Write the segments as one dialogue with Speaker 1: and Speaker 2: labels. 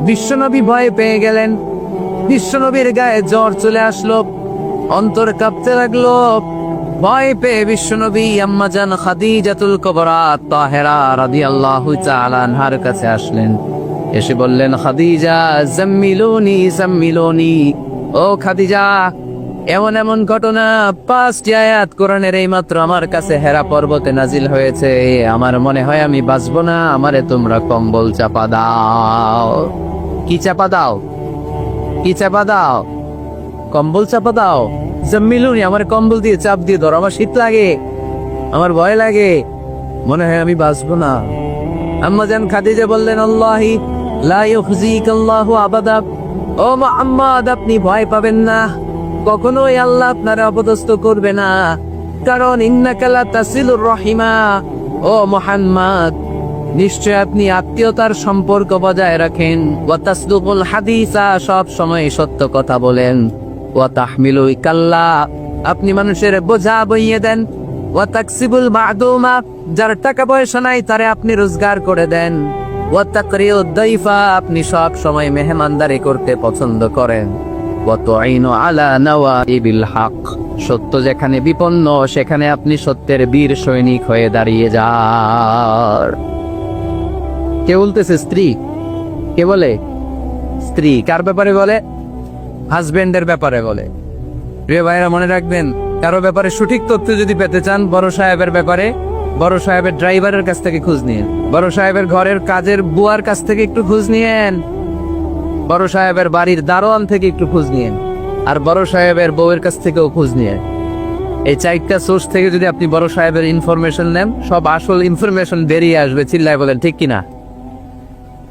Speaker 1: বিশ্বনবী ভয়ে পেয়ে গেলেন। বিশ্বনবীর গায়ে জ্বর চলে আসলো। অন্তর কাঁপতে লাগল। ভয় পেয়ে বিশ্বনবী আম্মাজান খাদিজাতুল কবরা তাহেরা রাদিয়াল্লাহু তাআলা আনহার কাছে আসলেন। এসে বললেন, খাদিজা, জাম্মিলুনি জাম্মিলুনি। ও খাদিজা এমন এমন ঘটনা পাঁচটি আয়াত কোরআনের এই মাত্র আমার কাছে হেরা পর্বতে নাজিল হয়েছে। আমার মনে হয় আমি বাঁচবো না, আমারে তোমরা কম্বল চাপা দাও। কি চাপা দাও? কি চাপা দাও? কম্বল চাপা দাও? জম্মিলুনি আমার কম্বল দিয়ে চাপ দিয়ে ধরো, আমার শীত লাগে, আমার ভয় লাগে। মনে হয় আমি বাঁচবো না। আম্মা জান খাদিজা বললেন, আল্লাহি লা ইউখজিক আবাদা। ও মুহাম্মদ আপনি ভয় পাবেন না। কখনোই আল্লাহ আপনারে অপদস্থ করবে না। কারণ ইন্নাকা লা তাসিলুর রহিমা। ও মুহাম্মদ, নিশ্চয় আপনি আত্মীয়তার সম্পর্ক বজায় রাখেন। হাদিসা, সব সময় সত্য কথা বলেন। তাহমিলু আপনি মানুষের বোঝা বইয়ে দেন। যার টাকা পয়সা নাই তারে আপনি রোজগার করে দেন। ওয়া তাকরিউ দাইফা, আপনি সব সময় মেহমানদারি করতে পছন্দ করেন। সত্য যেখানে বিপন্ন, সেখানে আপনি সত্যের বীর সৈনিক হয়ে দাঁড়িয়ে যান। কে বলতেছে স্ত্রী? কে বলে? স্ত্রী, কার ব্যাপারে বলে? হাজবেন্ডের ব্যাপারে বলে। প্রিয় ভাইরা মনে রাখবেন, কারও ব্যাপারে সঠিক তথ্য যদি পেতে চান, বড় সাহেবের ব্যাপারে, বড় সাহেবের ড্রাইভারের কাছ থেকে খোঁজ নিন। বড় সাহেবের ঘরের কাজের বুয়ার কাছ থেকে একটু খোঁজ নিয়েন। বড় সাহেবের বাড়ির দারোয়ান থেকে একটু খোঁজ নিয়েন। আর বড় সাহেবের বউয়ের কাছ থেকেও খোঁজ নিয়ে এই চারটা সোর্স থেকে যদি আপনি বড় সাহেবের ইনফরমেশন নেন, সব আসল ইনফরমেশন বেরিয়ে আসবে, চিল্লায় বলেন, ঠিক কিনা?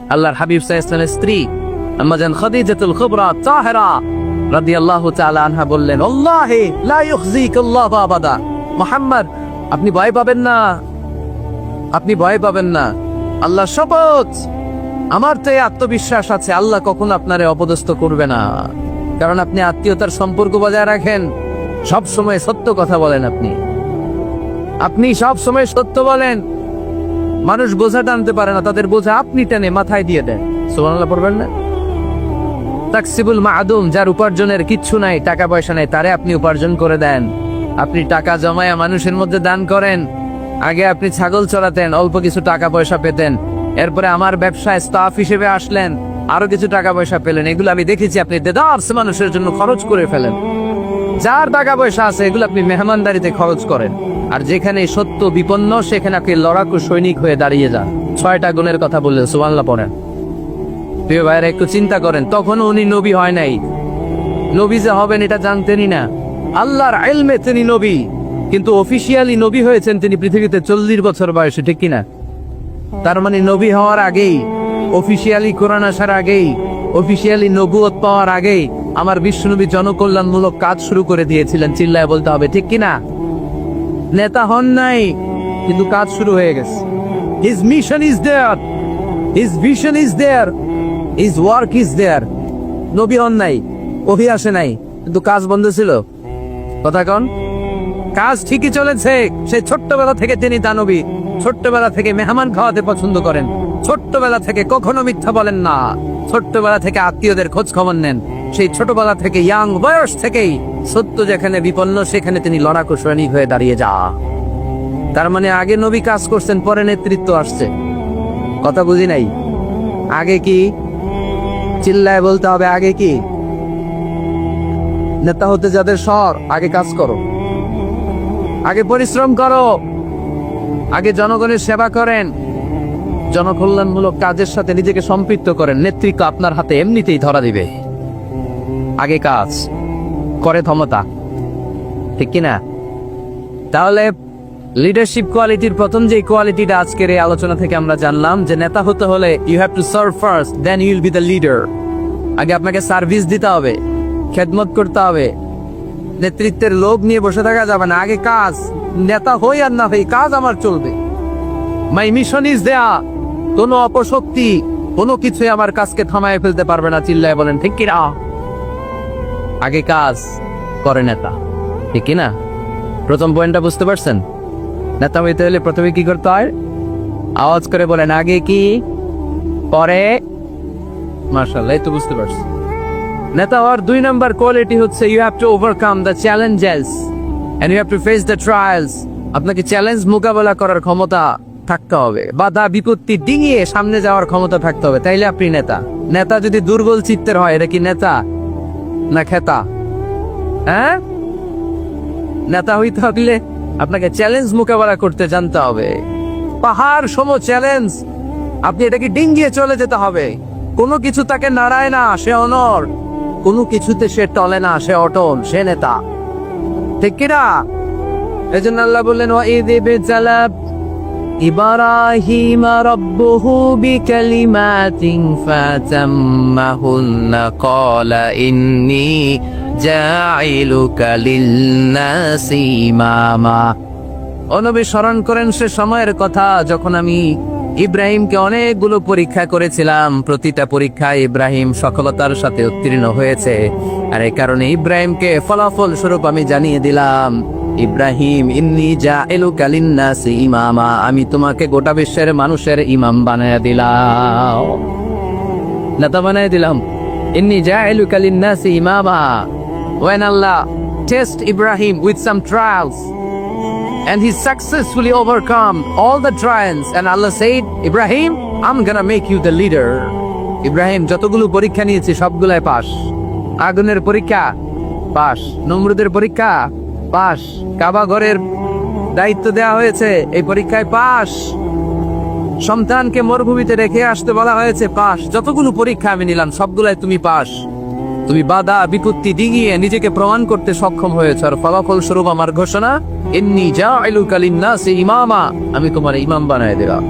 Speaker 1: আল্লাহর হাবিব সাইসলামের স্ত্রী খাদিজাতুল তাহেরা রাদিয়াল্লাহু তাআলা আনহা বললেন, আল্লাহি লা ইউখজিক আল্লাহ আবাদা। মুহাম্মদ, আপনি ভয় পাবেন না। আপনি ভয় পাবেন না। আল্লাহ শপথ আমার তো আত্মবিশ্বাস আছে, আল্লাহ কখনো আপনারে অপদস্থ করবে না। কারণ আপনি আত্মীয়তার সম্পর্ক বজায় রাখেন, সব সময় সত্য কথা বলেন আপনি। আপনি সব সময় সত্য বলেন, মানুষ বোঝা টানতে পারে না, তাদের বোঝা আপনি টেনে মাথায় দিয়ে দেন। সুবহানাল্লাহ পড়বেন না? তাকসিবুল মাদুম, যার উপার্জনের কিচ্ছু নাই, টাকা পয়সা নাই, তারে আপনি উপার্জন করে দেন। আপনি টাকা জমায়া মানুষের মধ্যে দান করেন, আগে আপনি ছাগল চড়াতেন, অল্প কিছু টাকা পয়সা পেতেন। এরপরে আমার ব্যবসায় স্টাফ হিসেবে আসলেন। আরও কিছু টাকা পয়সা পেলেন। এগুলো আমি দেখেছি, আপনি দেদার্স মানুষের জন্য খরচ করে ফেলেন। যার টাকা পয়সা আছে, এগুলো আপনি মেহমানদারিতে খরচ করেন। আর যেখানে সত্য বিপন্ন, সেখানে আপনি লড়াকু সৈনিক হয়ে দাঁড়িয়ে যান। ছয়টা গুণের কথা বললেন সুবাংলা পড়েন। প্রিয় ভাইয়েরা, একটু চিন্তা করেন তখন উনি নবী হয় নাই। নবী যে হবেন, এটা জানতেনই না। আল্লাহর আইলমে তিনি নবী, কিন্তু অফিসিয়ালি নবী হয়েছেন তিনি পৃথিবীতে চল্লিশ বছর বয়সে, ঠিক কিনা? তার মানে নবী হওয়ার আগেই অফিসিয়ালি কোরআন আসার আগেই অফিসিয়ালি নবুয়ত পাওয়ার আগেই আমার বিশ্বনবী জনকল্যাণমূলক কাজ শুরু করে দিয়েছিলেন, চিল্লায় বলতে হবে, ঠিক কিনা? নেতা হন নাই, কিন্তু কাজ শুরু হয়ে গেছে। His mission is there his vision is there his work is there নবী হন নাই, অভি আসে নাই, কিন্তু কাজ বন্ধ ছিল। কথা কন? কাজ ঠিকই চলেছে সেই ছোট্টবেলা থেকে তিনি দানবী ছোট্টবেলা থেকে মেহমান খাওয়াতে পছন্দ করেন। ছোট্টবেলা থেকে কখনো মিথ্যা বলেন না। ছোট্টবেলা থেকে আত্মীয়দের খোঁজ খবর নেন। সেই ছোটবেলা থেকে ইয়াং বয়স থেকেই সত্য যেখানে বিপন্ন, সেখানে তিনি লড়াকু সৈনিক হয়ে দাঁড়িয়ে যা। তার মানে আগে নবী কাজ করছেন, পরে নেতৃত্ব আসছে। কথা বুঝি নাই? আগে কি? চিল্লায় বলতে হবে আগে কি? নেতা হতে যাদের সর আগে কাজ করো। আগে পরিশ্রম করো। আগে জনগণের সেবা করেন। জনকল্যাণমূলক কাজের সাথে নিজেকে সম্পৃক্ত করেন। নেতৃত্ব আপনার হাতে এমনিতেই ধরা দিবে। আগে কাজ, করে ক্ষমতা। ঠিক কিনা? তাহলে লিডারশিপ কোয়ালিটির প্রথম যে কোয়ালিটিটা আজকের এই আলোচনা থেকে আমরা জানলাম, যে নেতা হতে হলে you have to serve first then you'll be the leader আগে আপনাকে সার্ভিস দিতে হবে, খেদমত করতে হবে। নেতৃত্বের লোভ নিয়ে বসে থাকা যাবে না। আগে কাজ, নেতা হই আর না হই, কাজ আমার চলবে। মাই মিশন ইজ দেয়া কোনো অপশক্তি, কোনো কিছুই আমার কাজকে থামায় ফেলতে পারবে না, চিল্লায় বলেন, ঠিক কিনা? আগে কাজ, করে নেতা। ঠিক কিনা? প্রথম পয়েন্টটা বুঝতে পারছেন? নেতা হইতে হলে প্রথমে কি করতে হয়? আওয়াজ করে বলেন, আগে কি, পরে? মার্শাল্লাহ তো বুঝতে পারছি। নেতা হওয়ার দুই নাম্বার কোয়ালিটি হচ্ছে you have to overcome the challenges and you have to face the trials আপনাকে চ্যালেঞ্জ মোকাবেলা করার ক্ষমতা থাকতে হবে। বাধা, বিপত্তি ডিঙিয়ে সামনে যাওয়ার ক্ষমতা থাকতে হবে। তাইলে আপনি নেতা। নেতা যদি দুর্বল চিত্তের হয়, এটা কি নেতা না খেতা? হ্যাঁ? নেতা হইতে হলে আপনাকে চ্যালেঞ্জ মোকাবেলা করতে জানতে হবে। পাহাড় সম চ্যালেঞ্জ আপনি এটাকে ডিঙ্গিয়ে চলে যেতে হবে। কোনো কিছু তাকে নাড়ায় না, সে অনর কোনো কিছুতে সে টলে না, সে অটল, সে নেতা। ঠিক কিনা এই জন্য আল্লাহ বললেন ও ইদিবে জালাব ইব্রাহিম রব্বুহু বিকালিমাতিন ফাতাম্মাহুন্না, ক্বালা ইন্নী জাইলুকা লিন-নাসি ইমামা অনবী স্মরণ করেন সে সময়ের কথা, যখন আমি ইব্রাহিমকে অনেকগুলো পরীক্ষা করেছিলাম। প্রতিটা পরীক্ষায় ইব্রাহিম সফলতার সাথে উত্তীর্ণ হয়েছে। আর এই কারণে ইব্রাহিমকে ফলাফল স্বরূপ আমি জানিয়ে দিলাম। ইব্রাহিম, ইন্নি যা এলু ইমামা আমি তোমাকে গোটা বিশ্বের মানুষের ইমাম বানায় দিলাম। নেতা বানায় দিলাম। ইন্নি যা এলু কালিন্নাসি ইমামা when Allah, test Ibrahim with some trials and he successfully overcome all the trials. And Allah said, Ibrahim, I'm gonna make you the leader. Ibrahim যতগুলো পরীক্ষা নিয়েছি, সবগুলাই পাস। আগুনের পরীক্ষা, পাস। নমরুদের পরীক্ষা, পাস। কাবা ঘরের দায়িত্ব দেওয়া হয়েছে, এই পরীক্ষায় পাস। সন্তানকে মরুভূমিতে রেখে আসতে বলা হয়েছে, পাস। যতগুলো পরীক্ষা আমি নিলাম, সবগুলাই তুমি পাস। তুমি বাধা, বিপত্তি ডিঙিয়ে নিজেকে প্রমাণ করতে সক্ষম হয়েছ, আর ফলাফল স্বরূপ আমার ঘোষণা এমনি যা আইলু কালিন্নাসে ইমামা। আমি তোমার ইমাম বানায় দিলাম।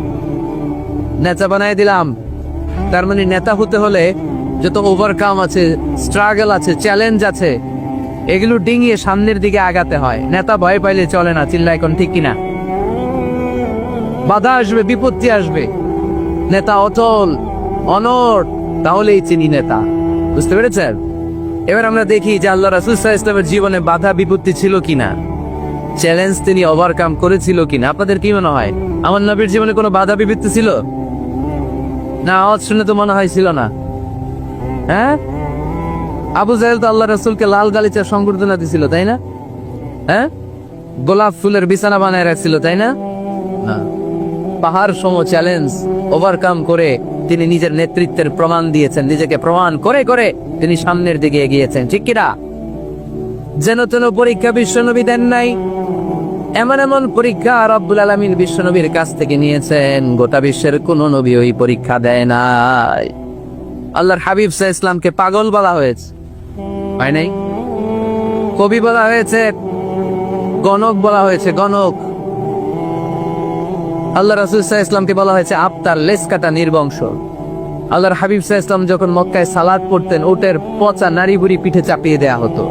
Speaker 1: নেতা বানায় দিলাম। তার মানে নেতা হতে হলে যত ওভারকাম আছে স্ট্রাগল আছে চ্যালেঞ্জ আছে, এগুলো ডিঙিয়ে সামনের দিকে আগাতে হয়। নেতা ভয় পাইলে চলে না চিল্লা এখন ঠিক কিনা? বাধা আসবে, বিপত্তি আসবে। নেতা অচল অনর তাহলেই চিনি নেতা। বুঝতে পেরেছেন? এবার আমরা দেখি যে আল্লাহ রাসুল ইসলামের জীবনে বাধা বিপত্তি ছিল কিনা। চ্যালেঞ্জ তিনি ওভারকাম করেছিল কিনা। আপনাদের কি মনে হয়? আমার নবীর জীবনে কোনো বাধা বিপত্তি ছিল? না, আওয়াজ শুনে তো মনে হয় ছিল না। হ্যাঁ? আবু জাহেল তো আল্লাহ রাসুলকে লাল গালিচার সংবর্ধনা দিছিল, তাই না? হ্যাঁ? গোলাপ ফুলের বিছানা বানায় রাখছিল, তাই না? পাহাড় সম চ্যালেঞ্জ ওভারকাম করে তিনি নিজের নেতৃত্বের প্রমাণ দিয়েছেন, নিজেকে প্রমাণ করে করে তিনি সামনের দিকে এগিয়েছেন। ঠিক কিনা যেন তেন পরীক্ষা বিশ্বনবী দেন নাই, এমন এমন পরীক্ষা রব্বুল আলমিন বিশ্বনবীর কাছ থেকে নিয়েছেন, গোটা বিশ্বের কোন নবী ওই পরীক্ষা দেয় নাই। আল্লাহর হাবিব সাহ ইসলামকে পাগল বলা হয়েছে। হয় নাই? কবি বলা হয়েছে, গণক বলা হয়েছে, গণক। আল্লাহ রাসুল সাহা ইসলামকে বলা হয়েছে আফতার লেস কাটা নির্বংশ। আল্লাহর হাবিব সাহা ইসলাম যখন মক্কায় সালাদ পড়তেন ওটের পচা নারী বুড়ি পিঠে চাপিয়ে দেয়া হতো।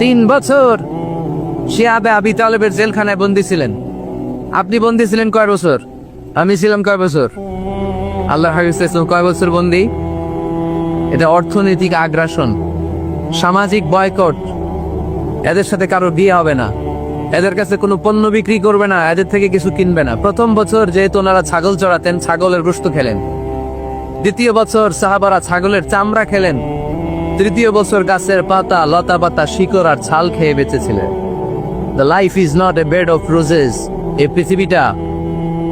Speaker 1: তিন বছর সে আবে আবি তালেবের জেলখানায় বন্দী ছিলেন। আপনি বন্দী ছিলেন কয় বছর? আমি ছিলাম কয় বছর? আল্লাহ হাবিব সাহা ইসলাম কয় বছর বন্দী? এটা অর্থনৈতিক আগ্রাসন, সামাজিক বয়কট। এদের সাথে কারও বিয়ে হবে না। এদের কাছে কোনো পণ্য বিক্রি করবে না, এদের থেকে কিছু কিনবে না। প্রথম বছর যেহেতু ওনারা ছাগল চড়াতেন, ছাগলের গোস্ত খেলেন। দ্বিতীয় বছর সাহাবারা ছাগলের চামড়া খেলেন। তৃতীয় বছর গাছের পাতা, লতা পাতা, শিকড় আর ছাল খেয়ে বেঁচেছিলেন। The life is not a bed of roses এই পৃথিবীটা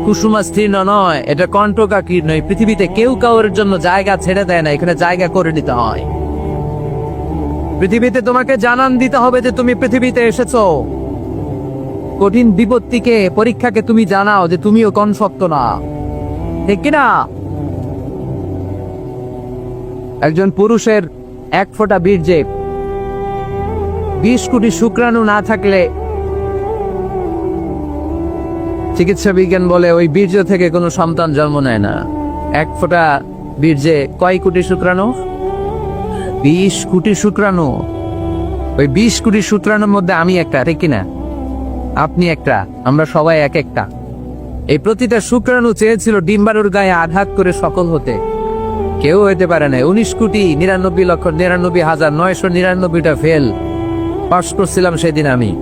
Speaker 1: কুসুমা স্তীর্ণ নয়, এটা কণ্ঠকাকীর্ণ। এই পৃথিবীতে কেউ কাউর জন্য জায়গা ছেড়ে দেয় না, এখানে জায়গা করে নিতে হয়। পৃথিবীতে তোমাকে জানান দিতে হবে যে তুমি পৃথিবীতে এসেছ। কঠিন বিপত্তিকে পরীক্ষাকে তুমি জানাও যে তুমিও কোন সত্য না। ঠিক কিনা একজন পুরুষের এক ফোঁটা বীর্যে বিশ কোটি শুক্রাণু না থাকলে চিকিৎসা বিজ্ঞান বলে ওই বীর্য থেকে কোনো সন্তান জন্ম নেয় না। এক ফোঁটা বীর্যে কয় কোটি শুক্রাণু? বিশ কোটি শুক্রাণু। ওই বিশ কোটি শুক্রাণুর মধ্যে আমি একটা, ঠিক কিনা আপনি একটা, আমরা সবাই এক একটা। এই প্রতিটা শুক্রাণু চেয়েছিল ডিম্বারুর গায়ে আঘাত করে সকল হতে। কেউ হতে পারে না উনিশ কোটি নিরানব্বই লক্ষ নিরানব্বই হাজার নয়শো নিরানব্বইটা ফেল। পাস করছিলাম সেদিন আমি।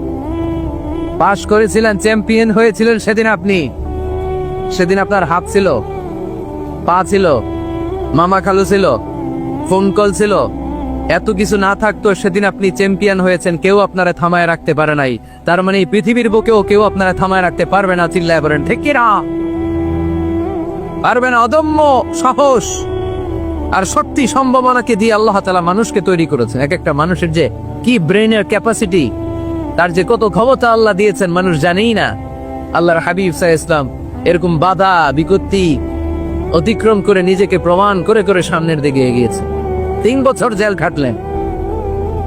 Speaker 1: পাস করেছিলেন, চ্যাম্পিয়ন হয়েছিলেন সেদিন আপনি। সেদিন আপনার হাত ছিল, পা ছিল, মামা খালু ছিল, ফোন কল ছিল। এত কিছু না থাকতো সেদিন আপনি চ্যাম্পিয়ন হয়েছেন, কেউ আপনারা থামায় রাখতে পারে নাই। তার মানে পৃথিবীর বুকেও কেউ আপনারা থামায় রাখতে পারবে না, চিল্লায় বলেন, ঠিক কিনা? পারবে না, অদম্য সাহস আর সত্যি সম্ভাবনাকে দিয়ে আল্লাহ তালা মানুষকে তৈরি করেছেন। এক একটা মানুষের যে কি ব্রেনের ক্যাপাসিটি, তার যে কত ক্ষমতা আল্লাহ দিয়েছেন, মানুষ জানেই না। আল্লাহর হাবিব সাহ ইসলাম এরকম বাধা, বিপত্তি অতিক্রম করে নিজেকে প্রমাণ করে করে সামনের দিকে এগিয়েছে তিন বছর জেল খাটলেন।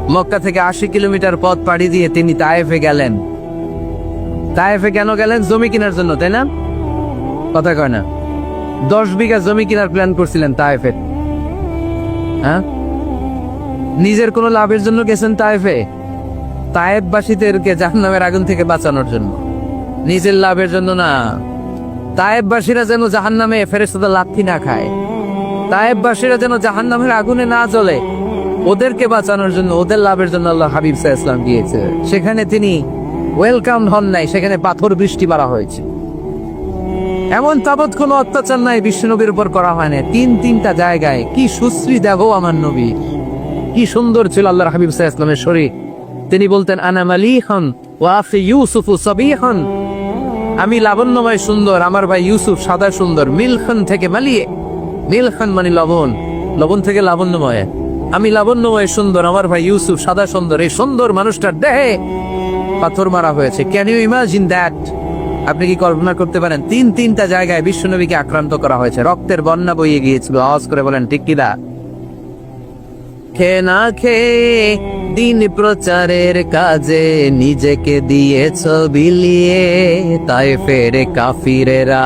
Speaker 1: মক্কা থেকে আশি কিলোমিটার পথ পাড়ি দিয়ে তিনি তায়েফে গেলেন। তায়েফে কেন গেলেন? জমি কেনার জন্য, তাই না? কথা কয় না। দশ বিঘা জমি কেনার প্ল্যান করছিলেন তায়েফের হ্যাঁ? নিজের কোনো লাভের জন্য গেছেন তায়েফে? তায়েববাসীদেরকে জাহান্নামের আগুন থেকে বাঁচানোর জন্য। নিজের লাভের জন্য না। তায়েববাসীরা যেন জাহান্নামে ফেরেস্তাদা লাথি না খায়। তায়েববাসীরা যেন জাহান্নামের আগুনে না জ্বলে। ওদেরকে বাঁচানোর জন্য, ওদের লাভের জন্য আল্লাহ হাবিব সাহা ইসলাম গিয়েছে সেখানে তিনি ওয়েলকাম হন নাই, সেখানে পাথর বৃষ্টি মারা হয়েছে। এমন তাবৎ কোনো অত্যাচার নাই, বিশ্বনবীর উপর করা হয় না তিন তিনটা জায়গায়, কি সুশ্রী দেহ আমার নবী। কি সুন্দর ছিল আল্লাহর হাবিব সাহা ইসলামের শরীর। তিনি বলতেন, আনা মালিহন ওয়াফি ইউসুফু সবিহন। আমি লাবণ্যময় সুন্দর, আমার ভাই ইউসুফ সাদা সুন্দর, মিলখন থেকে মালিয়ে। মিলখন মানে লবণ। লবণ থেকে লাবণ্যময়। আমি লাবণ্যময় সুন্দর, আমার ভাই ইউসুফ সাদা সুন্দর, এই সুন্দর মানুষটার দেহে পাথর মারা হয়েছে। ক্যান ইউ ইমাজিন দ্যাট আপনি কি কল্পনা করতে পারেন? তিন তিনটা জায়গায় বিশ্বনবীকে আক্রান্ত করা হয়েছে। রক্তের বন্যা বইয়ে গিয়েছিল। আওয়াজ করে বলেন, ঠিক কিনা খে না খেয়ে দিন প্রচারের কাজে নিজেকে দিয়েছ বিলিয়ে, তাই ফেরে কাফিরেরা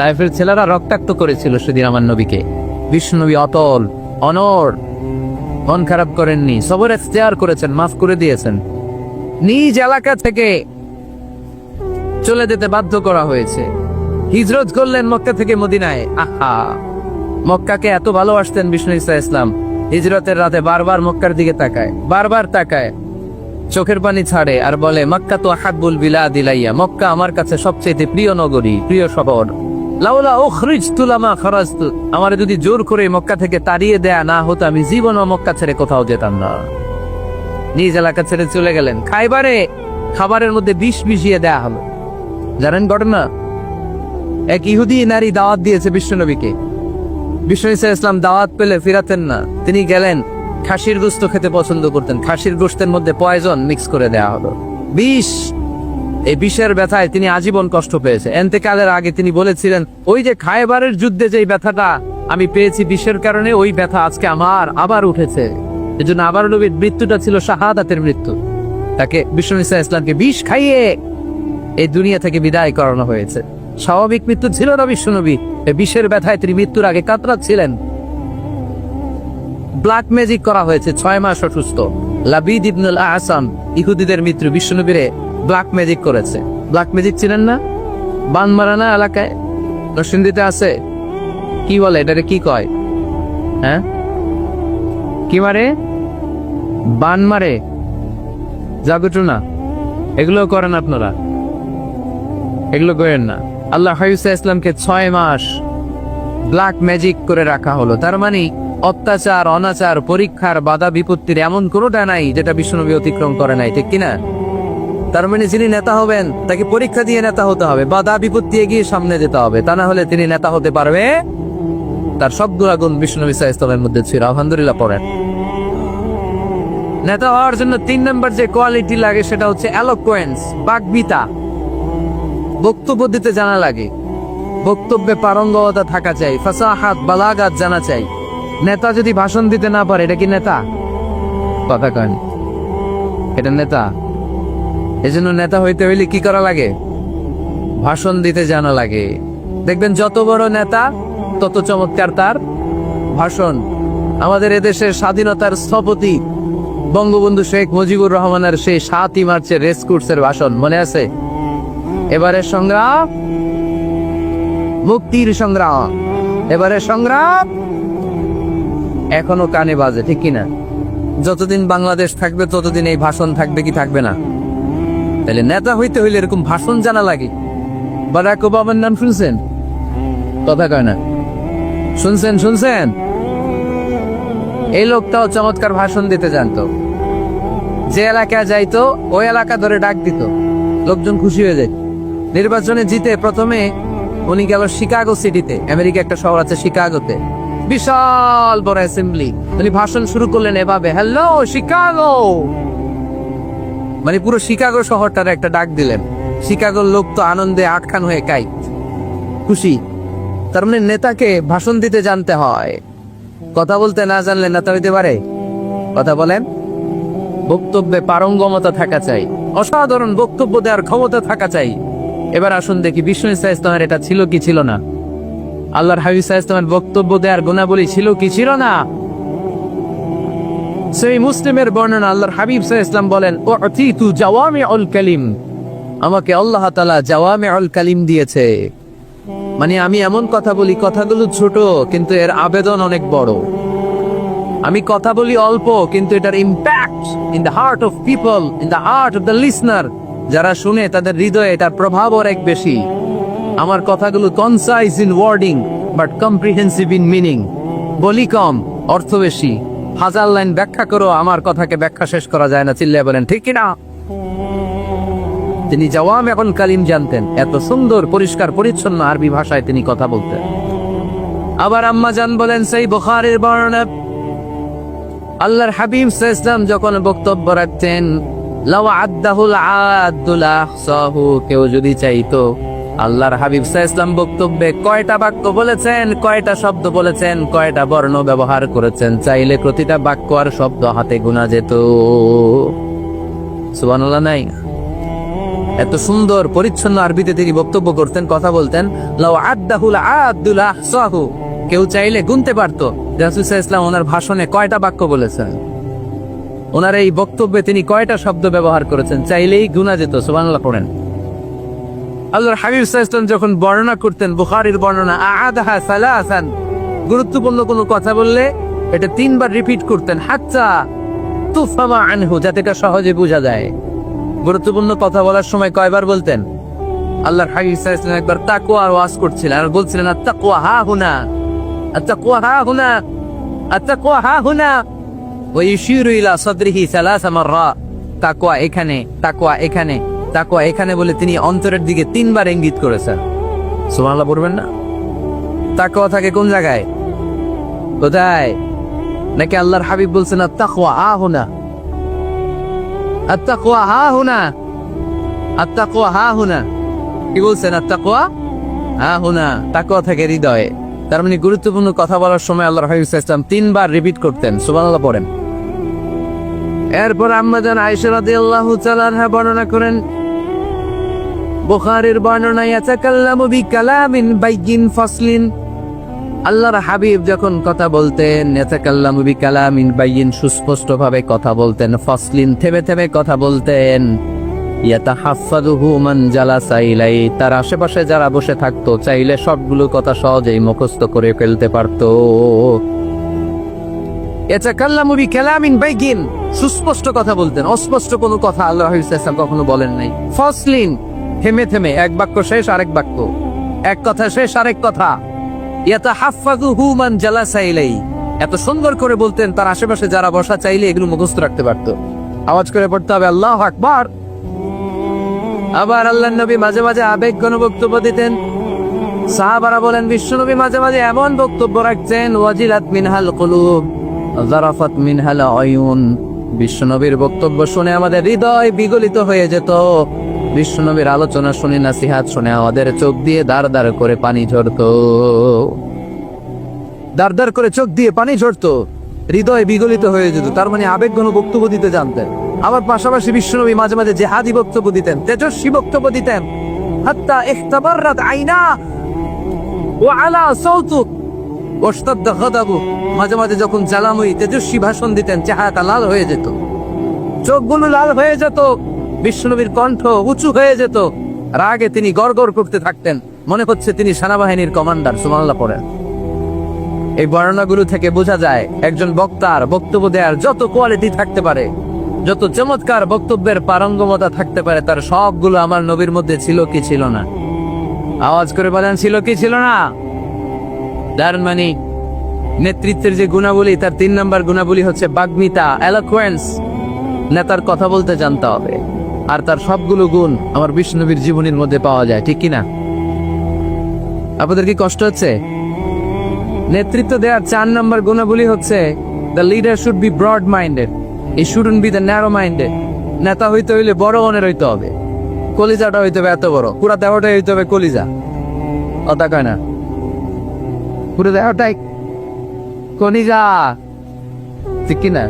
Speaker 1: তাইফের ছেলেরা রক্তাক্ত করেছিল সেদিন আমার নবীকে। বিষ্ণুনবী অতল অনর মন খারাপ করেননি, সবর এখতিয়ার করেছেন, মাফ করে দিয়েছেন। নিজ এলাকা থেকে চলে যেতে বাধ্য করা হয়েছে। হিজরত করলেন মক্কা থেকে মদিনায়। আহা! মক্কাকে এত ভালোবাসতেন বিষ্ণু ইসা ইসলাম। হিজরতের রাতে বারবার মক্কার দিকে তাকায়, বারবার তাকায়। চোখের পানি ছাড়ে আর বলে, মক্কা তো হাব্বুল বিলা দিলাইয়া মক্কা আমার কাছে সবচেয়ে প্রিয় নগরী, প্রিয় শহর। তুলামা খরাজতু। আমার যদি জোর করে মক্কা থেকে তাড়িয়ে দেয়া না হতো, আমি জীবন ও মক্কা ছেড়ে কোথাও যেতাম না। নিজ এলাকা ছেড়ে চলে গেলেন। খাইবারে খাবারের মধ্যে বিষ মিশিয়ে দেয়া হলো। জানেন ঘটনা? এক ইহুদি নারী দাওয়াত দিয়েছে বিশ্বনবীকে। ইসা ইসলাম দাওয়াত পেলে ফিরাতেন না। তিনি গেলেন, খাসির গোস্ত খেতে পছন্দ করতেন। খাসির গোস্তের মধ্যে পয়জন মিক্স করে দেয়া হলো। বিষ এই বিষের ব্যথায় তিনি আজীবন কষ্ট পেয়েছে। এন্তেকালের আগে তিনি বলেছিলেন, ওই যে খায়বারের যুদ্ধে যে ব্যথাটা আমি পেয়েছি বিষের কারণে, ওই ব্যথা আজকে আমার আবার উঠেছে। এজন্য আবার নবীর মৃত্যুটা ছিল শাহাদাতের মৃত্যু। তাকে ইসা ইসলামকে বিষ খাইয়ে এই দুনিয়া থেকে বিদায় করানো হয়েছে। স্বাভাবিক মৃত্যু ছিল না বিশ্বনবী এই বিষের ব্যথায় তিনি মৃত্যুর আগে কাতরাচ্ছিলেন। ব্ল্যাক ম্যাজিক করা হয়েছে, ছয় মাস অসুস্থ। লাবিদ ইবনুল আসাম ইহুদিদের মিত্র বিশ্বনবীরে ব্ল্যাক ম্যাজিক করেছে। ব্ল্যাক ম্যাজিক ছিলেন না? বানমারানা এলাকায় নরসিংদীতে আছে। কি বলে, এটারে কি কয়? হ্যাঁ? কি মারে? বান মারে। জাগুটু না। এগুলো করেন আপনারা। এগুলো করেন না। আল্লাহ হাইসা ইসলামকে ছয় মাস ব্ল্যাক ম্যাজিক করে রাখা হলো। তার মানে অত্যাচার, অনাচার, পরীক্ষার বাধা বিপত্তির এমন কোনোটা নাই যেটা বিশ্বনবী অতিক্রম করে নাই, ঠিক কিনা? তার মানে যিনি নেতা হবেন, তাকে পরীক্ষা দিয়ে নেতা হতে হবে, বাধা বিপত্তি এগিয়ে সামনে যেতে হবে। তা না হলে তিনি নেতা হতে পারবে? তার সব গুণাগুণ বিষ্ণু ইসা ইসলামের মধ্যে ছিল। আলহামদুলিল্লাহ, পড়েন। নেতা হওয়ার জন্য তিন নম্বর যে কোয়ালিটি লাগে, সেটা হচ্ছে অ্যালোকোয়েন্স বাগবিতা বক্তব্য দিতে জানা লাগে। বক্তব্যে পারঙ্গমতা থাকা চাই, ফাসাহাত, বালাগাত জানা চাই। নেতা যদি ভাষণ দিতে না পারে, এটা কি নেতা? কথা কেন এটা নেতা? এজন্য নেতা হইতে হইলে কি করা লাগে? ভাষণ দিতে জানা লাগে। দেখবেন, যত বড় নেতা, তত চমৎকার তার ভাষণ। আমাদের এদেশের স্বাধীনতার স্থপতি বঙ্গবন্ধু শেখ মুজিবুর রহমানের সেই সাতই মার্চের রেস কোর্সের ভাষণ, মনে আছে? এবারে সংগ্রাম, মুক্তির সংগ্রাম। এবারে সংগ্রাম এখনও কানে বাজে, ঠিক কিনা? যতদিন বাংলাদেশ থাকবে, ততদিন এই ভাষণ থাকবে কি থাকবে না? তাহলে নেতা হইতে হইলে এরকম ভাষণ জানা লাগে। বারাক ওবামার নাম শুনছেন? কথা কয় না। শুনছেন শুনছেন? এই লোকটাও চমৎকার ভাষণ দিতে জানতো। যে এলাকায় যাইতো, ওই এলাকা ধরে ডাক দিত। লোকজন খুশি হয়ে যায় নির্বাচনে জিতে প্রথমে উনি গেল শিকাগো সিটিতে। আমেরিকা একটা শহর আছে শিকাগোতে। বিশাল বড় অ্যাসেম্বলি। উনি ভাষণ শুরু করলেন এভাবে হ্যালো শিকাগো মানে পুরো শিকাগো শহরটার একটা ডাক দিলেন। শিকাগোর লোক তো আনন্দে আটখান হয়ে কাই খুশি। তার মানে নেতাকে ভাষণ দিতে জানতে হয়। কথা বলতে না জানলে নেতা হইতে পারে? কথা বলেন। বক্তব্যে পারঙ্গমতা থাকা চাই। অসাধারণ বক্তব্য দেওয়ার ক্ষমতা থাকা চাই। এবার আসুন দেখি বিষ্ণু ইসা ইসলামের এটা ছিল কি ছিল না। আল্লাহর হাবিব ইসা ইসলামের বক্তব্য দেওয়ার গুণাবলী ছিল কি ছিল না? সেই মুসলিমের বর্ণনা আল্লাহর হাবিব সাহ ইসলাম বলেন ও তু জাওয়ামে অল কালিম। আমাকে আল্লাহ তালা জাওয়ামে অল কালিম দিয়েছে। মানে আমি এমন কথা বলি, কথাগুলো ছোট, কিন্তু এর আবেদন অনেক বড়। আমি কথা বলি অল্প, কিন্তু এটার impact in the heart of people in the heart of the listener যারা শুনে তাদের হৃদয়ে এটার প্রভাব অনেক বেশি। আমার কথাগুলো concise in wording but comprehensive in meaning বলি কম, অর্থ বেশি। হাজার লাইন ব্যাখ্যা করো, আমার কথাকে ব্যাখ্যা শেষ করা যায় না চিল্লে বলেন, ঠিক কিনা? তিনি জওয়াম এখন কালিম জানতেন, এত সুন্দর, পরিষ্কার, পরিচ্ছন্ন আরবি ভাষায় তিনি কথা বলতেন। আবার আম্মা জান বলেন, সেই বুখারীর বর্ণনা, আল্লাহর হাবিব ইসলাম যখন বক্তব্য রাখতেন লাও আদাহুল আহসাহু, কেউ যদি চাইতো আল্লাহর হাবিব ইসলাম বক্তব্যে কয়টা বাক্য বলেছেন, কয়টা শব্দ বলেছেন, কয়টা বর্ণ ব্যবহার করেছেন? চাইলে প্রতিটা বাক্য আর শব্দ হাতে গোনা যেত। নাই? এত সুন্দর, পরিচ্ছন্ন আরবিতে তিনি বক্তব্য করতেন, কথা বলতেন। কেউ চাইলে গুনতে পারতো। ইসলাম ওনার ভাষণে কয়টা বাক্য বলেছেন? ওনার এই বক্তব্যে তিনি কয়টা শব্দ ব্যবহার করেছেন? চাইলেই গুনা যেত, সুবহানাল্লাহ পড়েন। আল্লাহর হাবিব সাহসলাম যখন বর্ণনা করতেন, বুখারির বর্ণনা আহাদাহা সালা আসান গুরুত্বপূর্ণ কোনো কথা বললে এটা তিনবার রিপিট করতেন হাচ্চা তুফামা আনহু, যাতে তা সহজে বোঝা যায়। গুরুত্বপূর্ণ কথা বলার সময় কয়বার বলতেন? আল্লাহর হাবিব সাহসলাম একবার তাকুয়া আর ওয়াজ করছিলেন আর বলছিলেন আর তাকুয়া হা হুনা আর তাকুয়া হা হুনা আর তাকুয়া হা হুনা। ওই শিরুইলা সদরিহি সালাস আমার রা তাকুয়া এখানে তাকুয়া এখানে। তাকওয়া এখানে বলে তিনি অন্তরের দিকে তিনবার ইঙ্গিত করেছেন। সুবহানাল্লাহ পড়বেন না? তাকওয়া থাকে কোন জায়গায়? কোথায়? নাকি আল্লাহর হাবিব বলছেন, আত্তাকওয়া হা হুনা। আত্তাকওয়া হা হুনা। আত্তাকওয়া হা হুনা। কি বলছেন? আত্তাকওয়া হা হুনা। তাকওয়া থাকে হৃদয়ে। তার মানে গুরুত্বপূর্ণ কথা বলার সময় আল্লাহর হাবিব ইসলাম তিনবার রিপিট করতেন। সুবহানাল্লাহ পড়েন। এরপর আম্মাজান আয়েশা রাদিয়াল্লাহু তাআলা বর্ণনা করেন, বুখারীর বর্ণনা ইয়াতাকাল্লামু বিকালামিন বাইয়িন ফাসলিন। আল্লাহর হাবিব যখন কথা বলতেন ইয়াতাকাল্লামু বিকালামিন বাইয়িন সুস্পষ্ট ভাবে কথা বলতেন, ফাসলিন, থেমে থেমে কথা বলতেন তার আশেপাশে যারা বসে থাকতো, চাইলে সবগুলো কথা সহজেই মুখস্থ করে ফেলতে পারতো। বাইয়িন সুস্পষ্ট কথা বলতেন। অস্পষ্ট কোনো কথা আল্লাহ হাবিব কখনো বলেন নাই। ফসলিন, থেমে থেমে, এক বাক্য শেষ, আরেক বাক্য। এক কথা শেষ, আরেক কথা। ইয়াতা মান ইলাই এত সুন্দর করে বলতেন, তার আশেপাশে যারা বসা চাইলে এগুলো মুখস্থ রাখতে পারতো। আওয়াজ করে পড়তে হবে, আল্লাহ আকবার। আবার আল্লাহ নবী মাঝে মাঝে আবেগ কোন বক্তব্য দিতেন। সাহাবারা বলেন, বিশ্বনবী মাঝে মাঝে এমন বক্তব্য রাখছেন, ওয়াজিলাত মিনহাল কুলুব। জারাফাত মিনহাল আয়ুন বিশ্বনবীর বক্তব্য শুনে আমাদের হৃদয় বিগলিত হয়ে যেত। বিশ্বনবীর আলোচনা শুনে, নাসিহাত শুনে আমাদের চোখ দিয়ে দাঁড় দাঁড় করে পানি ঝরতো। দাঁড় দাঁড় করে চোখ দিয়ে পানি ঝরতো। হৃদয় বিগলিত হয়ে যেত। তার মানে আবেগ ঘন বক্তব্য দিতে জানতেন। আবার পাশাপাশি বিশ্বনবী মাঝে মাঝে জেহাদি বক্তব্য দিতেন, তেজস্বী বক্তব্য দিতেন। হাত্তা ইখতাবাররাত আইনা ওয়া আলা সাউতুক। ওস্তাদ হদাবু মাঝে মাঝে যখন জ্বালাময়ী তেজস্বী ভাষণ দিতেন, চেহারাটা লাল হয়ে যেত। চোখগুলো লাল হয়ে যেত, বিষ্ণুনবীর কণ্ঠ উঁচু হয়ে যেত। রাগে তিনি গড়গড় করতে থাকতেন। মনে হচ্ছে তিনি সেনাবাহিনীর কমান্ডার সুমাল্লা পড়েন। এই বর্ণনাগুলো থেকে বোঝা যায়, একজন বক্তার বক্তব্য দেওয়ার যত কোয়ালিটি থাকতে পারে, যত চমৎকার বক্তব্যের পারঙ্গমতা থাকতে পারে, তার সবগুলো আমার নবীর মধ্যে ছিল কি ছিল না। আওয়াজ করে বলেন, ছিল কি ছিল না? তার মানে নেতৃত্বের যে গুণাবলী, তার তিন নম্বর গুণাবলী হচ্ছে বাগ্মিতা এলোকোয়েন্স নেতার কথা বলতে জানতে হবে। আর তার সবগুলো গুণ আমার বিষ্ণুবীর জীবনীর মধ্যে পাওয়া যায়, ঠিক কিনা? আপনাদের কি কষ্ট হচ্ছে? নেতৃত্ব দেওয়ার চার নম্বর গুণাবলী হচ্ছে the leader should be broad minded he shouldn't be the narrow minded নেতা হইতে হইলে বড় মনের হইতে হবে। কলিজাটা হইতে হবে এত বড়। পুরা দেহটাই হইতে হবে কলিজা। কথা কয় না? পুরো দেহটাই কলিজা ঠিক কিনা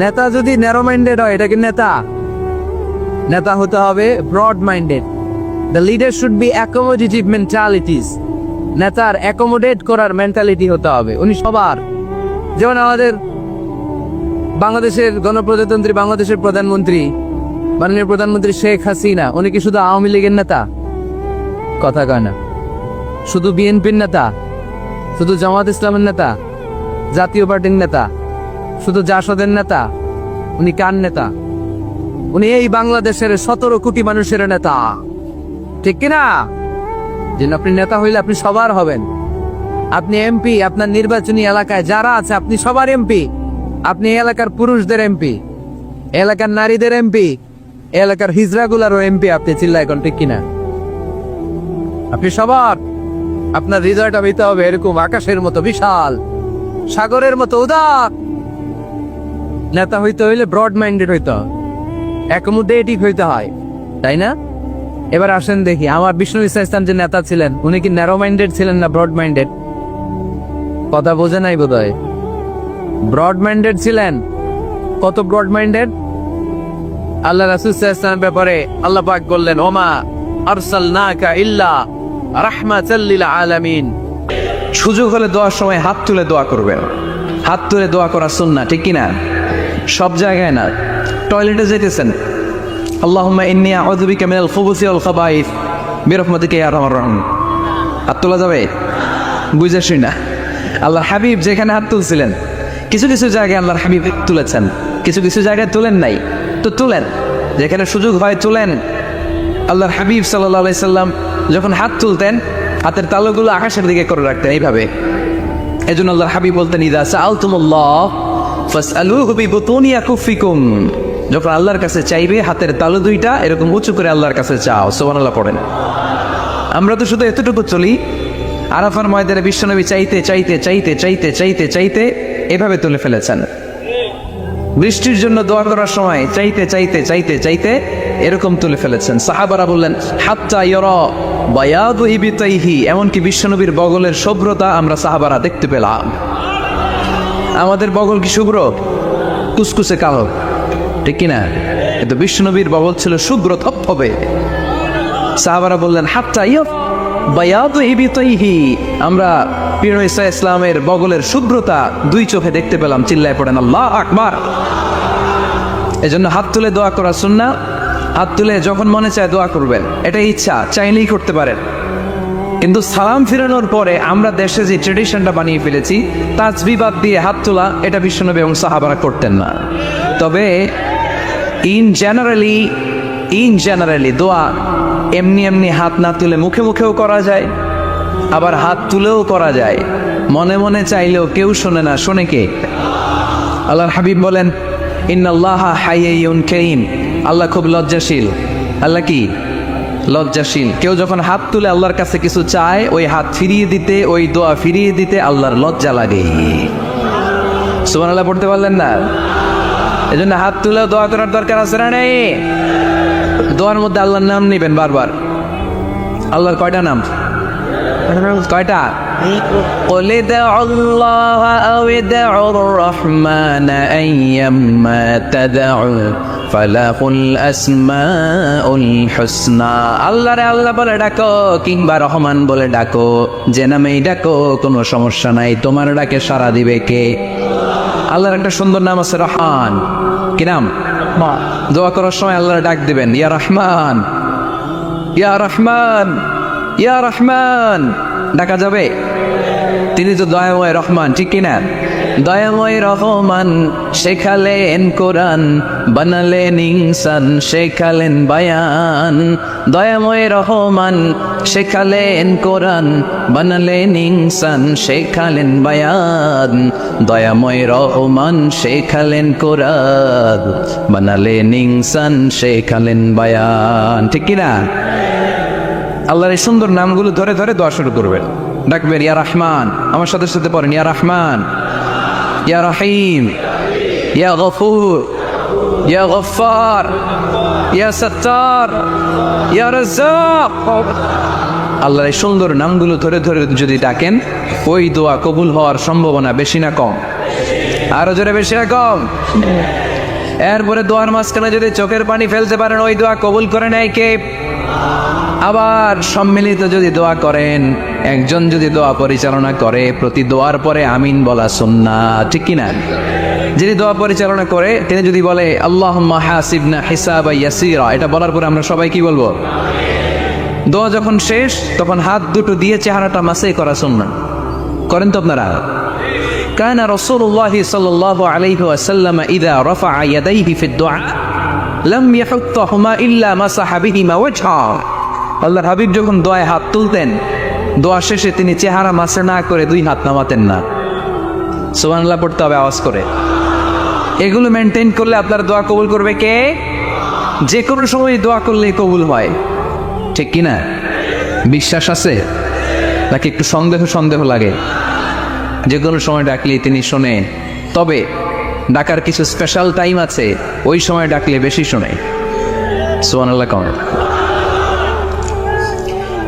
Speaker 1: নেতা যদি ন্যারো মাইন্ডেড হয়, এটা কি নেতা? নেতা হতে হবে broad minded the leader should be accommodative mentalities নেতার অ্যাকোমোডেট করার মেন্টালিটি হতে হবে। উনি সবার। যেমন আমাদের বাংলাদেশের গণপ্রজাতন্ত্রী, বাংলাদেশের প্রধানমন্ত্রী, মাননীয় প্রধানমন্ত্রী শেখ হাসিনা, উনি কি শুধু আওয়ামী লীগের নেতা? কথা কয় না। শুধু বিএনপির নেতা? শুধু জামাত ইসলামের নেতা, জাতীয় পার্টির নেতা, শুধু জাসদের নেতা, উনি কার নেতা? উনি এই বাংলাদেশের সতেরো কোটি মানুষের নেতা। ঠিক কিনা যেন আপনি নেতা হইলে আপনি সবার হবেন। আপনি এমপি, আপনার নির্বাচনী এলাকায় যারা আছে, আপনি সবার এমপি। আপনি এলাকার পুরুষদের এমপি এলাকার নারীদের এমপি এলাকার হিজড়াগুলারও এমপি আপনি চিল্লা এখন ঠিক কিনা আপনি সবার। আপনার হৃদয়টা হইতে হবে এরকম আকাশের মতো বিশাল, সাগরের মতো উদার। নেতা হইতে হইলে ব্রড মাইন্ডেড হইতে হয় অ্যাকোমোডেটিভ হইতে হয়, তাই না? এবার আসেন দেখি, আমার বিষ্ণু ইসা ইসলাম যে নেতা ছিলেন, উনি কি ন্যারো মাইন্ডেড ছিলেন না ব্রড মাইন্ডেড কথা বোঝে নাই বোধ হয় ব্রড মাইন্ডেড ছিলেন? কত ব্রড মাইন্ডেড আল্লাহ রাসুল ইসলামের ব্যাপারে আল্লাহ পাক বললেন, ওমা আরসালনাকা ইল্লা
Speaker 2: সুযোগ হলে দোয়ার সময় হাত তুলে দোয়া করবেন। হাত তুলে দোয়া করা সুন্না ঠিক কিনা? সব জায়গায় না। টয়লেটে যেতেছেন রাহিম। হাত তোলা যাবে? না। আল্লাহর হাবিব যেখানে হাত তুলছিলেন, কিছু কিছু জায়গায় হাবিব তুলেছেন। কিছু কিছু জায়গায় তুলেন নাই। তো তুলেন। যেখানে সুযোগ তুলেন। আল্লাহর হাবিব সাল্লাহ সাল্লাম যখন হাত তুলতেন, হাতের তালুগুলো আকাশের দিকে করে রাখতেন এইভাবে। এই জন্য আল্লাহর হাবিব বলতেন, ইদা যখন আল্লাহর কাছে চাইবে, হাতের তালু দুইটা এরকম উঁচু করে আল্লাহর কাছে চাও। সুবহানাল্লাহ পড়েন। আমরা তো শুধু এতটুকু চলি। আরাফার ময়দানে বিশ্বনবী চাইতে চাইতে চাইতে চাইতে চাইতে চাইতে এভাবে তুলে ফেলেছেন। বৃষ্টির জন্য দোয়া করার সময় চাইতে চাইতে চাইতে চাইতে এরকম তুলে ফেলেছেন। সাহাবারা বললেন, হাত্তা ইয়র বায়াদু ইবিতাইহি এমনকি বিশ্বনবীর বগলের শুভ্রতা আমরা সাহাবারা দেখতে পেলাম। আমাদের বগল কি শুভ্র? কুসকুসে কালো। ঠিক কিনা? কিন্তু বিশ্বনবীর বগল ছিল শুভ্র থপথপে সাহাবারা বললেন, হাত্তা ইয়ফ বায়াদু ইবিতাইহি আমরা পীর ইসা ইসলামের বগলের শুভ্রতা দুই চোখে দেখতে পেলাম, চিল্লায় পড়েন, আল্লাহ আকবার। এজন্য হাত তুলে দোয়া করা সুন্না হাত তুলে যখন মনে চায় দোয়া করবেন এটা ইচ্ছা, চাইলেই করতে পারেন। কিন্তু সালাম ফিরানোর পরে আমরা দেশে যে ট্রেডিশনটা বানিয়ে ফেলেছি তাজবি বাদ দিয়ে হাত তোলা, এটা বিশ্বনবী এবং সাহাবারা করতেন না। তবে ইন জেনারেলি ইন জেনারেলি দোয়া এমনি এমনি হাত না তুলে মুখে মুখেও করা যায়, আবার হাত তুলেও করা যায়। মনে মনে চাইলেও কেউ শোনে না, শোনে কে? আল্লাহর হাবিব বলেন, ইন্নাল্লাহ হাইয়ুন কারীম আল্লাহ খুব লজ্জাশীল। আল্লাহ কি? লজ্জাশীল। কেউ যখন হাত তুলে আল্লাহর কাছে কিছু চায় ওই হাত ফিরিয়ে দিতে ওই দোয়া ফিরিয়ে দিতে আল্লাহর লজ্জা লাগে। সুমান আল্লাহ পড়তে পারলেন না? এই জন্য হাত তুলে দোয়া করার দরকার আছে না নেই? দোয়ার মধ্যে আল্লাহর নাম নেবেন বারবার। আল্লাহর কয়টা নাম? কয়টা? قل ادعوا الله أو ادعوا الرحمن أيما تدعوا فله الأسماء الحسنى আল্লাহ রে আল্লাহ বলে ডাকো কিংবা রহমান বলে ডাকো যে নামেই ডাকো কোনো সমস্যা নাই তোমার ডাকে সারা দিবে কে আল্লাহর একটা সুন্দর নাম আছে রহমান কি নাম দোয়া করার সময় আল্লাহ ডাক দিবেন ইয়া রহমান ইয়া রহমান ইয়া রহমান ডাকা যাবে? তিনি তো দয়াময় রহমান, ঠিক কিনা? দয়াময় রহমান, শেখালেন কোরআন, বানালেন ইনসান, শেখালেন বায়ান। দয়াময় রহমান, শেখালেন কোরআন, বানালেন ইনসান, শেখালেন বায়ান। দয়াময় রহমান, শেখালেন কোরআন, বানালেন ইনসান, শেখালেন বায়ান। ঠিক কিনা? আল্লাহর এই সুন্দর নামগুলো ধরে ধরে দোয়া শুরু করবেন। ডাকবেন, ইয়া রহমান। আমার সাথে সাথে পড়েন, ইয়া রহমান। ইয়া রহিম। ইয়া গফুর। ইয়া গফার ইয়া সত্তার। ইয়া রাজ্জাক। আল্লাহর এই সুন্দর নামগুলো ধরে ধরে যদি ডাকেন, ওই দোয়া কবুল হওয়ার সম্ভাবনা বেশি না কম। আরও জোরে বেশি না কম। এরপরে দোয়ার মাঝখানে যদি চোখের পানি ফেলতে পারেন, ওই দোয়া কবুল করে নেয় কে? আবার সম্মিলিত যদি দোয়া করেন, একজন যদি দোয়া পরিচালনা করে, প্রতি দোয়ার পরে আমিন বলা সুন্না ঠিক কিনা? যিনি দোয়া পরিচালনা করে, তিনি যদি বলে আল্লাহ মাহাসিবনা হিসাব ইয়াসিরা, এটা বলার পরে আমরা সবাই কি বলব? দোয়া যখন শেষ, তখন হাত দুটো দিয়ে চেহারাটা মাসে করা সুন্না করেন তো আপনারা? কেন রসুল্লাহ সাল্লাহ আলাইহি আসাল্লাম ইদা রফা ইয়াদাইহি ফিদ দোয়া। লাম ইয়াহুত্তাহুমা ইল্লা মাসাহাবিহিমা ওয়াজহা। আল্লাহর হাবিব যখন দোয়ায় হাত তুলতেন, দোয়া শেষে তিনি চেহারা মাসে না করে দুই হাত নামাতেন না। সুবহানাল্লাহ, পড়তে হবে আওয়াজ করে। এগুলো মেনটেন করলে আপনার দোয়া কবুল করবে কে? যে কোনো সময় দোয়া করলেই কবুল হয়। ঠিক কিনা? বিশ্বাস আছে? নাকি একটু সন্দেহ সন্দেহ লাগে? যে কোনো সময় ডাকলেই তিনি শোনেন। তবে ডাকার কিছু স্পেশাল টাইম আছে, ওই সময় ডাকলে বেশি শোনে। সোহান আল্লাহ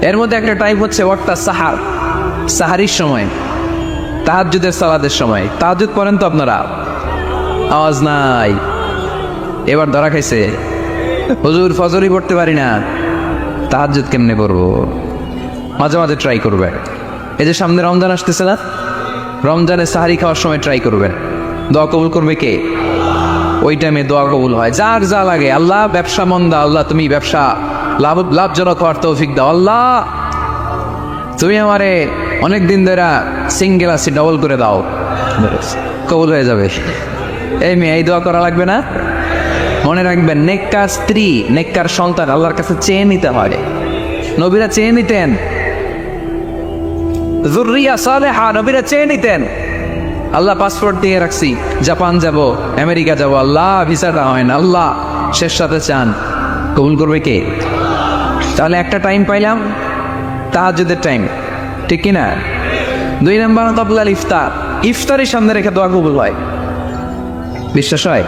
Speaker 2: এর মধ্যে একটা টাইম হচ্ছে ওয়াক্তা সাহার, সাহারির সময় তাহাজুদের সালাদের সময়। তাহাজুদ পড়েন তো আপনারা? আওয়াজ নাই। এবার ধরা খাইছে, হুজুর ফজরই পড়তে পারি না তাহাজুদ কেমনে করব মাঝে মাঝে ট্রাই করবে এই যে সামনে রমজান আসতেছে না, রমজানে সাহারি খাওয়ার সময় ট্রাই করবেন। দোয়া কবুল করবে কে? ওই টাইমে দোয়া কবুল হয়। যার যা লাগে, আল্লাহ ব্যবসা মন্দা আল্লাহ তুমি ব্যবসা লাভ, লাভজনক হওয়ার তৌফিক দাও। আল্লাহ, তুমি আমারে অনেক দিন ধরে সিঙ্গেল আছি ডবল করে দাও। কবুল হয়ে যাবে। এই মেয়ে, এই দোয়া করা লাগবে না? মনে রাখবেন, নেককার স্ত্রী, নেককার সন্তান আল্লাহর কাছে চেয়ে নিতে হয়। নবীরা চেয়ে নিতেন। জুরিয়া সালেহা, নবীরা চেয়ে নিতেন। আল্লাহ পাসপোর্ট দিয়ে রাখছি। জাপান যাব, আমেরিকা যাব। আল্লাহ ভিসাটা হয় না। আল্লাহ, শেষ সাথে চান। কবুল করবে কে? তাহলে একটা টাইম পাইলাম। তাহাজুদের টাইম ঠিক কিনা? দুই নম্বর কবলাল ইফতার। ইফতারের সামনে রেখে দোয়া কবুল হয়। বিশ্বাস হয়?